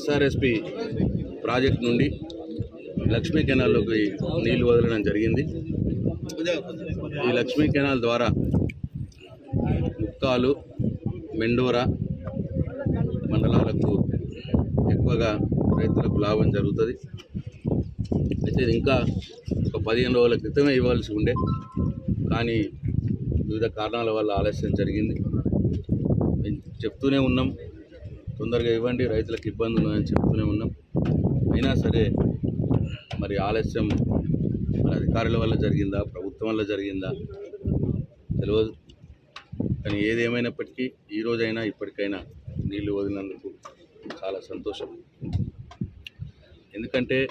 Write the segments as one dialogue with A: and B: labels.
A: SRSP project నుండి లక్ష్మీ కెనాల్లోకి నీళ్ళు వదలడం జరిగింది. ఈ లక్ష్మీ కెనాల్ ద్వారా ముక్కాలు మెండోరా మండలాలకు ఎక్కువగా రైతులకు లాభం జరుగుతుంది. అయితే ఇంకా ఒక పదిహేను రోజుల క్రితమే ఇవ్వాల్సి ఉండే. కానీ వివిధ కారణాల వల్ల ఆలస్యం జరిగింది. చెప్తూనే ఉన్నాం. తొందరగా ఇవ్వండి రైతులకు ఇబ్బంది ఉన్నదని చెప్తూనే ఉన్నాం. అయినా సరే మరి ఆలస్యం మన అధికారుల వల్ల జరిగిందా? ప్రభుత్వం వల్ల జరిగిందా? తెలియదు కానీ ఏదేమైనప్పటికీ ఈ రోజైనా ఇప్పటికైనా నీళ్ళు వదిలినందుకు చాలా సంతోషం. ఎందుకంటే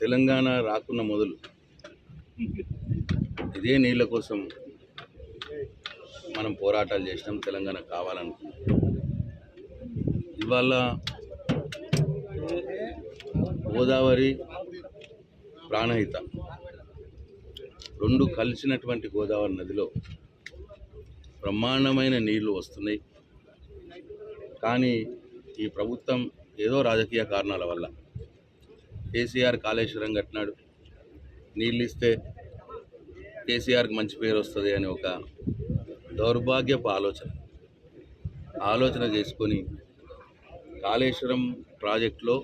A: తెలంగాణ రాకున్న మొదలు. ఇదే నీళ్ళ కోసం మనం పోరాటాలు చేసినాం తెలంగాణ కావాలనుకున్నాం ఇవాళ గోదావరి ప్రాణహిత. రెండు కలిసినటువంటి గోదావరి నదిలో బ్రహ్మాండమైన నీళ్ళు వస్తున్నాయి. కానీ ఈ ప్రభుత్వం ఏదో రాజకీయ కారణాల వల్ల కేసీఆర్ కాళేశ్వరం కట్టినాడు. నీళ్ళు ఇస్తే కేసీఆర్కి మంచి పేరు వస్తుంది అని ఒక దౌర్భాగ్యపు ఆలోచన. ఆలోచన చేసుకొని కాళేశ్వరం ప్రాజెక్టులో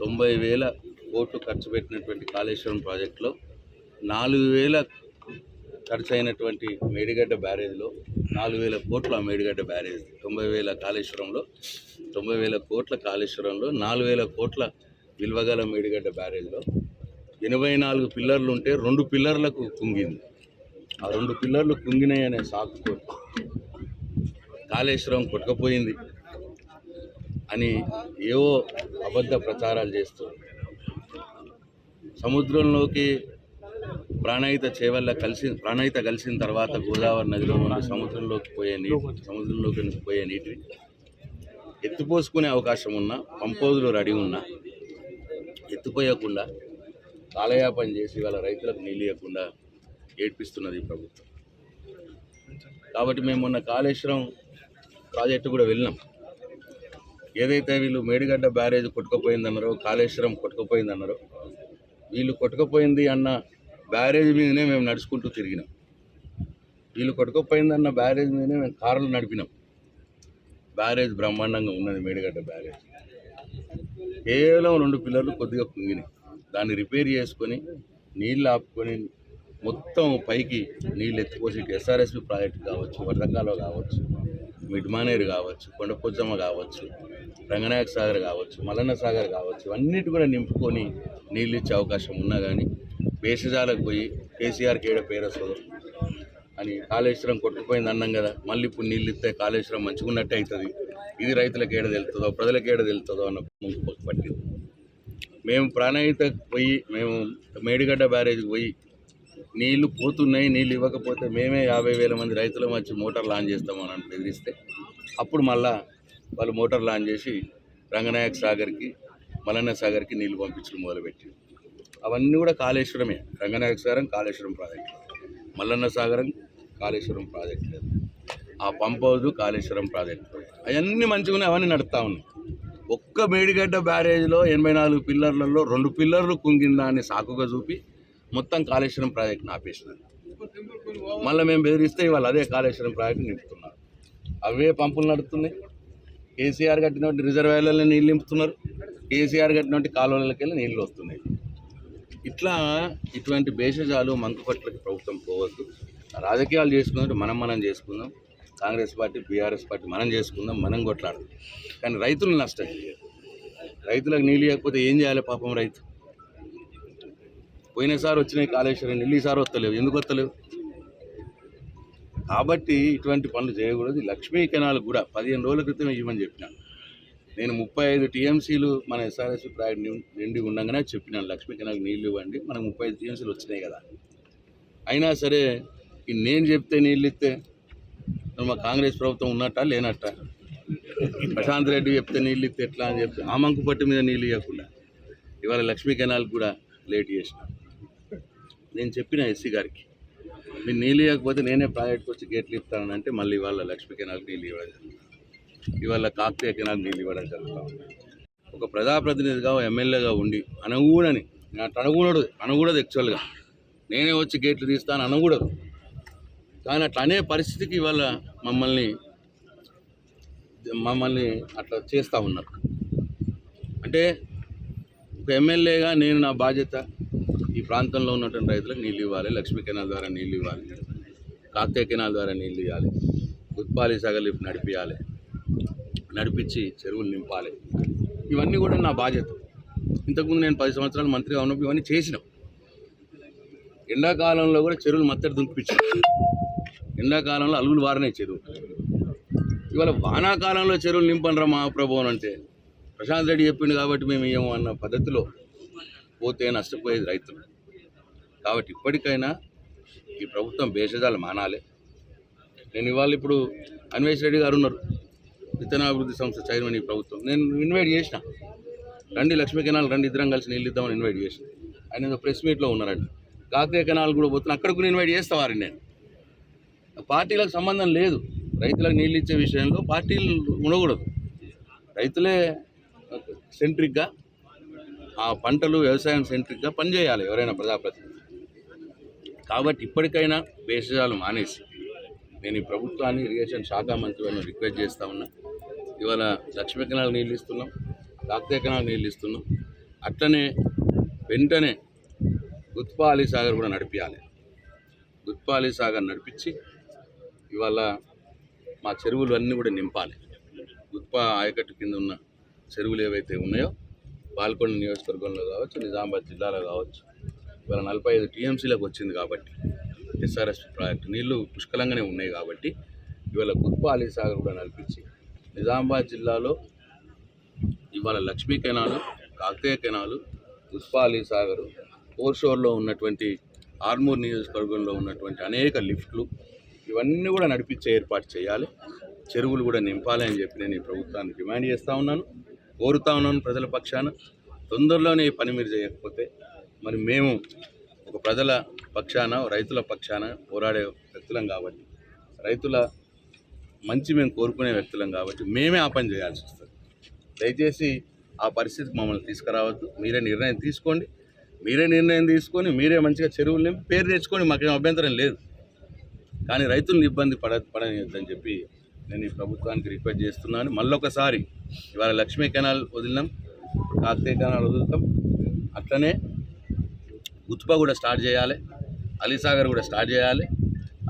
A: తొంభై వేల కోట్లు ఖర్చు పెట్టినటువంటి కాళేశ్వరం ప్రాజెక్టులో నాలుగు వేల ఖర్చు అయినటువంటి మేడిగడ్డ బ్యారేజ్లో నాలుగు వేల కోట్ల మేడిగడ్డ బ్యారేజ్ తొంభై వేల కాళేశ్వరంలో తొంభై వేల కోట్ల కాళేశ్వరంలో నాలుగు వేల కోట్ల విలువగల మేడిగడ్డ బ్యారేజ్లో ఎనభై నాలుగు పిల్లర్లు ఉంటే రెండు పిల్లర్లకు కుంగింది. ఆ రెండు పిల్లర్లు కుంగినాయనే అనే సాకుతో కాళేశ్వరం కొట్టుకపోయింది అని ఏవో అబద్ధ ప్రచారాలు చేస్తూ సముద్రంలోకి ప్రాణహిత చేవల్ల కలిసి ప్రాణహిత కలిసిన తర్వాత గోదావరి నదిలో ఉన్న సముద్రంలోకి పోయే నీటి సముద్రంలోకి పోయే నీటిని ఎత్తిపోసుకునే అవకాశం ఉన్నా పంపోజులు రెడీ ఉన్నా ఎత్తిపోయకుండా కాలయాపన చేసి వాళ్ళ రైతులకు నీళ్ళు ఇవ్వకుండా ఏడ్పిస్తున్నది ప్రభుత్వం. కాబట్టి మేము మొన్న కాళేశ్వరం ప్రాజెక్టు కూడా వెళ్ళినాం. ఏదైతే వీళ్ళు మేడిగడ్డ బ్యారేజ్ కొట్టుకుపోయిందన్నారో కాళేశ్వరం కొట్టుకుపోయిందన్నారో వీళ్ళు కొట్టుకుపోయింది అన్న బ్యారేజ్ మీదనే మేము నడుచుకుంటూ తిరిగినాం. వీళ్ళు కొట్టుకుపోయిందన్న బ్యారేజ్ మీదనే మేము కార్లు నడిపినాం. బ్యారేజ్ బ్రహ్మాండంగా ఉన్నది మేడిగడ్డ బ్యారేజ్. కేవలం రెండు పిల్లర్లు కొద్దిగా కుంగినాయి. దాన్ని రిపేర్ చేసుకొని నీళ్ళు ఆపుకొని మొత్తం పైకి నీళ్ళు ఎత్తిపోసి ఎస్ఆర్ఎస్పి ప్రాజెక్ట్ కావచ్చు వరదకాలో కావచ్చు మిడ్మానేరు కావచ్చు కొండపోచమ్మ కావచ్చు రంగనాయక సాగర్ కావచ్చు మల్లన్న సాగర్ కావచ్చు అన్నిటి కూడా నింపుకొని నీళ్ళు ఇచ్చే అవకాశం ఉన్నా కానీ వేషజాలకు పోయి కేసీఆర్కి ఏడ పేరు వస్తుందో అని కాళేశ్వరం కొట్టుకుపోయింది అన్నాం కదా మళ్ళీ ఇప్పుడు నీళ్ళు ఇస్తే కాళేశ్వరం మంచిగా అవుతుంది ఇది రైతులకు ఏడ తెలుతుందో ప్రజలకు ఏడ తెలుతుందో అన్న ముందు పట్టింది. మేము ప్రాణాయితకు పోయి మేము మేడిగడ్డ బ్యారేజ్కి పోయి నీళ్ళు పోతున్నాయి నీళ్ళు ఇవ్వకపోతే మేమే యాభై వేల మంది రైతులం వచ్చి మోటార్ లాంచ్ చేస్తామని అని బెదిరిస్తే అప్పుడు మళ్ళా వాళ్ళు మోటార్ లాంచ్ చేసి రంగనాయక్ సాగర్కి మలన్న సాగర్కి నీళ్ళు పంపించడం మొదలుపెట్టి అవన్నీ కూడా కాళేశ్వరమే. రంగనాయక సాగరం కాళేశ్వరం ప్రాజెక్టు. మల్లన్న సాగరం కాళేశ్వరం ప్రాజెక్ట్. లేదు ఆ పంప్ హౌస్ కాళేశ్వరం ప్రాజెక్ట్. అవన్నీ మంచిగానే అవన్నీ నడుస్తూ ఉన్నాయి. ఒక్క మేడిగడ్డ బ్యారేజ్లో ఎనభై నాలుగు పిల్లర్లలో రెండు పిల్లర్లు కుంగిందా అని సాకుగా చూపి మొత్తం కాళేశ్వరం ప్రాజెక్ట్ని ఆపేసినారు మళ్ళీ మేము బెదిరిస్తే ఇవాళ అదే కాళేశ్వరం ప్రాజెక్ట్ నింపుతున్నారు. అవే పంపులు నడుస్తున్నాయి కేసీఆర్ కట్టినటువంటి రిజర్వాయర్లలో నీళ్ళు నింపుతున్నారు. కేసీఆర్ కట్టినటువంటి కాలువలకి వెళ్ళి నీళ్ళు వస్తున్నాయి. ఇట్లా ఇటువంటి భేషజాలు మంకుపట్లకి ప్రభుత్వం పోవద్దు. రాజకీయాలు చేసుకున్నట్టు మనం మనం చేసుకుందాం. కాంగ్రెస్ పార్టీ బీఆర్ఎస్ పార్టీ మనం చేసుకుందాం మనం కొట్లాడదాం. కానీ రైతులు నష్టం చేయాలి రైతులకు నీళ్ళు ఇవ్వకపోతే ఏం చేయాలి పాపం రైతు? పోయినసారి వచ్చినాయి కాళేశ్వరం నీళ్ళు ఈసారి వస్తలేవు. ఎందుకు వస్తలేవు? కాబట్టి ఇటువంటి పనులు చేయకూడదు. ఈ లక్ష్మీ కెనాల్ కూడా పదిహేను రోజుల క్రితం ఇవ్వమని చెప్పినాను నేను ముప్పై ఐదు టీఎంసీలు మన ఎస్ఆర్ఎస్ ప్రాజెక్ట్ నిండి ఉండగానే చెప్పినాను. లక్ష్మీ కెనాల్ నీళ్ళు ఇవ్వండి. మనకు ముప్పై ఐదు టీఎంసీలు వచ్చినాయి కదా. అయినా సరే ఈ నేను చెప్తే నీళ్ళు ఇస్తే మా కాంగ్రెస్ ప్రభుత్వం ఉన్నట్ట లేనట్ట? ప్రశాంత్ రెడ్డి చెప్తే నీళ్ళు ఇస్తే ఎట్లా అని చెప్తే ఆ మంకు పట్టు మీద నీళ్ళు ఇవ్వకుండా. ఇవాళ లక్ష్మీ కెనాల్ కూడా లేట్ చేసినాను నేను చెప్పిన ఎస్సీ గారికి మీరు నీళ్ళు ఇవ్వకపోతే నేనే ప్రాజెక్ట్కి వచ్చి గేట్లు ఇస్తాను అంటే మళ్ళీ ఇవాళ లక్ష్మీ కెనాల్ నీళ్ళు ఇవ్వడం జరుగుతుంది. ఇవాళ కాకతీయ కెనాల్ నీళ్ళు ఇవ్వడం జరుగుతూ ఉంది. ఒక ప్రజాప్రతినిధిగా ఎమ్మెల్యేగా ఉండి అనగూడని అనగూడదు అనగూడదు అనకూడదు యాక్చువల్గా నేనే వచ్చి గేట్లు తీస్తాను అనకూడదు కానీ అట్లా అనే పరిస్థితికి ఇవాళ మమ్మల్ని మమ్మల్ని అట్లా చేస్తూ ఉన్నారు. అంటే ఒక ఎమ్మెల్యేగా నేను నా బాధ్యత ప్రాంతంలో ఉన్నటువంటి రైతులకు నీళ్ళు ఇవ్వాలి లక్ష్మీ కెనాల్ ద్వారా నీళ్ళు ఇవ్వాలి కాకతీయ కెనాల్ ద్వారా నీళ్ళు ఇవ్వాలి ఉత్పాలి సగలి నడిపించాలి నడిపించి చెరువులు నింపాలి. ఇవన్నీ కూడా నా బాధ్యత. ఇంతకుముందు నేను పది సంవత్సరాలు మంత్రిగా ఉన్నప్పుడు ఇవన్నీ చేసినాం. ఎండాకాలంలో కూడా చెరువులు మత్తడి దుంపించాం ఎండాకాలంలో అలుగులు వారనే చెరువు. ఇవాళ వానాకాలంలో చెరువులు నింపనరా మహాప్రభు అని అంటే ప్రశాంత్ రెడ్డి చెప్పిండు కాబట్టి మేము ఏమో అన్న పద్ధతిలో పోతే నష్టపోయేది రైతులు. కాబట్టి ఇప్పటికైనా ఈ ప్రభుత్వం భేషజాలు మానాలి. నేను ఇవాళ ఇప్పుడు అన్వేష్ రెడ్డి గారు ఉన్నారు. విత్తనాభివృద్ధి సంస్థ చైర్మన్ ఈ ప్రభుత్వం. నేను ఇన్వైట్ చేసిన. రండి లక్ష్మీ కెనాల్ రండి ఇద్దరం కలిసి నీళ్ళు ఇద్దామని ఇన్వైట్ చేసిన. ఆయన ఏదో ప్రెస్ మీట్లో ఉన్నారండి కాకతీయ కెనాల్ కూడా పోతున్నా. అక్కడ కూడా ఇన్వైట్ చేస్తా వారిని నేను. పార్టీలకు సంబంధం లేదు. రైతులకు నీళ్ళు ఇచ్చే విషయంలో పార్టీలు ఉండకూడదు. రైతులే సెంట్రిక్గా ఆ పంటలు వ్యవసాయం సెంట్రిక్గా పనిచేయాలి ఎవరైనా ప్రజాప్రతినిధి కాబట్టి ఇప్పటికైనా భేషజాలు మానేసి నేను ఈ ప్రభుత్వాన్ని ఇరిగేషన్ శాఖ మంత్రులను రిక్వెస్ట్ చేస్తా ఉన్నా. ఇవాళ లక్ష్మీ కెనాల్ నీళ్ళు ఇస్తున్నాం కాకతీయ కెనాల్ నీళ్ళు ఇస్తున్నాం. అట్లనే వెంటనే గుత్పా అలీ సాగర్ కూడా నడిపించాలి గుత్పా అలీ సాగర్ నడిపించి ఇవాళ మా చెరువులు అన్నీ కూడా నింపాలి. గుత్పా ఆయకట్టు కింద ఉన్న చెరువులు ఏవైతే ఉన్నాయో పాల్కొండ నియోజకవర్గంలో కావచ్చు నిజామాబాద్ జిల్లాలో కావచ్చు ఇవాళ నలభై ఐదు టీఎంసీలకు వచ్చింది కాబట్టి ఎస్ఆర్ఎస్ ప్రాజెక్టు నీళ్ళు పుష్కలంగానే ఉన్నాయి కాబట్టి ఇవాళ గుత్పా అలీ సాగర్ కూడా నడిపించి నిజామాబాద్ జిల్లాలో ఇవాళ లక్ష్మీ కెనాలు కాకతీయ కెనాలు గుత్పా అలీ సాగరు షోర్లో ఉన్నటువంటి ఆర్మూర్ నియోజకవర్గంలో ఉన్నటువంటి అనేక లిఫ్ట్లు ఇవన్నీ కూడా నడిపించే ఏర్పాటు చేయాలి. చెరువులు కూడా నింపాలి అని చెప్పి నేను ఈ ప్రభుత్వాన్ని డిమాండ్ చేస్తూ ఉన్నాను. కోరుతా ఉన్నాను ప్రజల పక్షాన. తొందరలోనే ఈ పని మీరు చేయకపోతే మరి మేము ఒక ప్రజల పక్షాన రైతుల పక్షాన పోరాడే వ్యక్తులం కాబట్టి రైతుల మంచి మేము కోరుకునే వ్యక్తులం కాబట్టి మేమే ఆ పని చేయాల్సి వస్తుంది. దయచేసి ఆ పరిస్థితికి మమ్మల్ని తీసుకురావద్దు. మీరే నిర్ణయం తీసుకోండి. మీరే నిర్ణయం తీసుకొని మీరే మంచిగా చెరువులు నింపి పేరు తెచ్చుకొని మాకేం అభ్యంతరం లేదు. కానీ రైతులను ఇబ్బంది పడ పడనియొద్దని చెప్పి నేను ఈ ప్రభుత్వానికి రిక్వెస్ట్ చేస్తున్నాను. మళ్ళొకసారి ఇవాళ లక్ష్మీ కెనాల్ వదిలినాం కార్తీక కెనాల్ వదులుతాం. అట్లనే గుత్ప కూడా స్టార్ట్ చేయాలి. అలీసాగర్ కూడా స్టార్ట్ చేయాలి.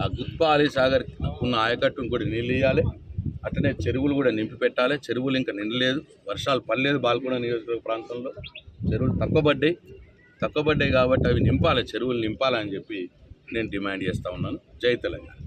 A: ఆ గుత్పా అలీసాగర్ ఉన్న ఆయకట్టును కూడా నీళ్ళు ఇవ్వాలి అట్లనే చెరువులు కూడా నింపి పెట్టాలి. చెరువులు ఇంకా నిండలేదు. వర్షాలు పడలేదు బాల్కొండ నియోజకవర్గ ప్రాంతంలో. చెరువులు తక్కువ పడ్డాయి. తక్కువ పడ్డాయి కాబట్టి అవి నింపాలి. చెరువులు నింపాలని చెప్పి నేను డిమాండ్ చేస్తూ ఉన్నాను. జై తెలంగాణ.